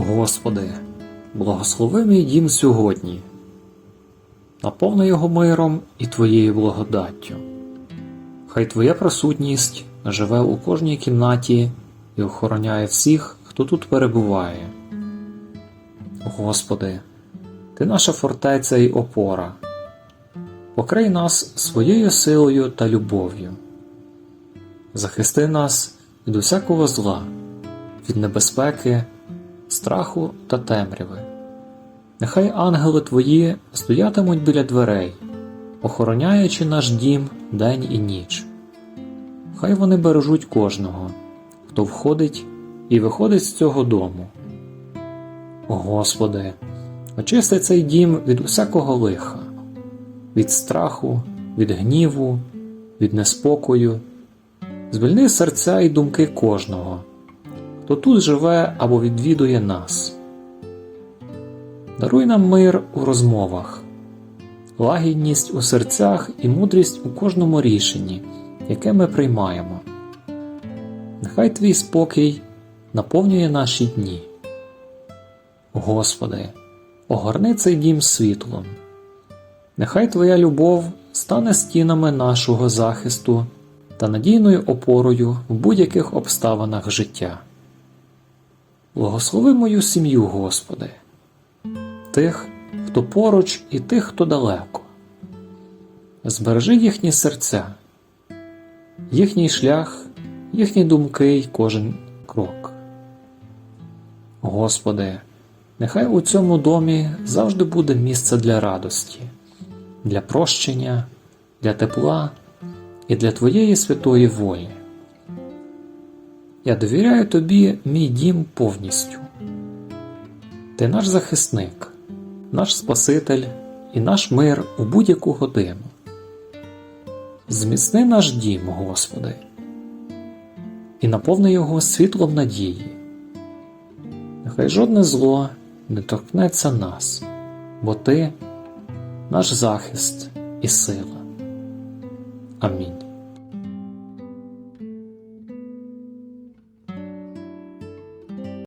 Господи, благослови мій дім сьогодні, наповни його миром і Твоєю благодаттю. Хай Твоя присутність живе у кожній кімнаті і охороняє всіх, хто тут перебуває. Господи, Ти наша фортеця і опора. Покрий нас своєю силою та любов'ю. Захисти нас від усякого зла, від небезпеки, страху та темряви. Нехай ангели Твої стоятимуть біля дверей, охороняючи наш дім день і ніч. Хай вони бережуть кожного, хто входить і виходить з цього дому. Господи, очисти цей дім від усякого лиха, від страху, від гніву, від неспокою, звільни серця і думки кожного, хто тут живе або відвідує нас. Даруй нам мир у розмовах, лагідність у серцях і мудрість у кожному рішенні, яке ми приймаємо. Нехай твій спокій наповнює наші дні. Господи, огорни цей дім світлом. Нехай Твоя любов стане стінами нашого захисту та надійною опорою в будь-яких обставинах життя. Благослови мою сім'ю, Господи, тих, хто поруч, і тих, хто далеко. Збережи їхні серця, їхній шлях, їхні думки й кожен крок. Господи, нехай у цьому домі завжди буде місце для радості, для прощення, для тепла і для Твоєї святої волі. Я довіряю Тобі мій дім повністю. Ти наш захисник, наш Спаситель і наш мир у будь-яку годину. Зміцни наш дім, Господи, і наповни його світлом надії. Нехай жодне зло не торкнеться нас, бо Ти наш захист і сила. Амінь.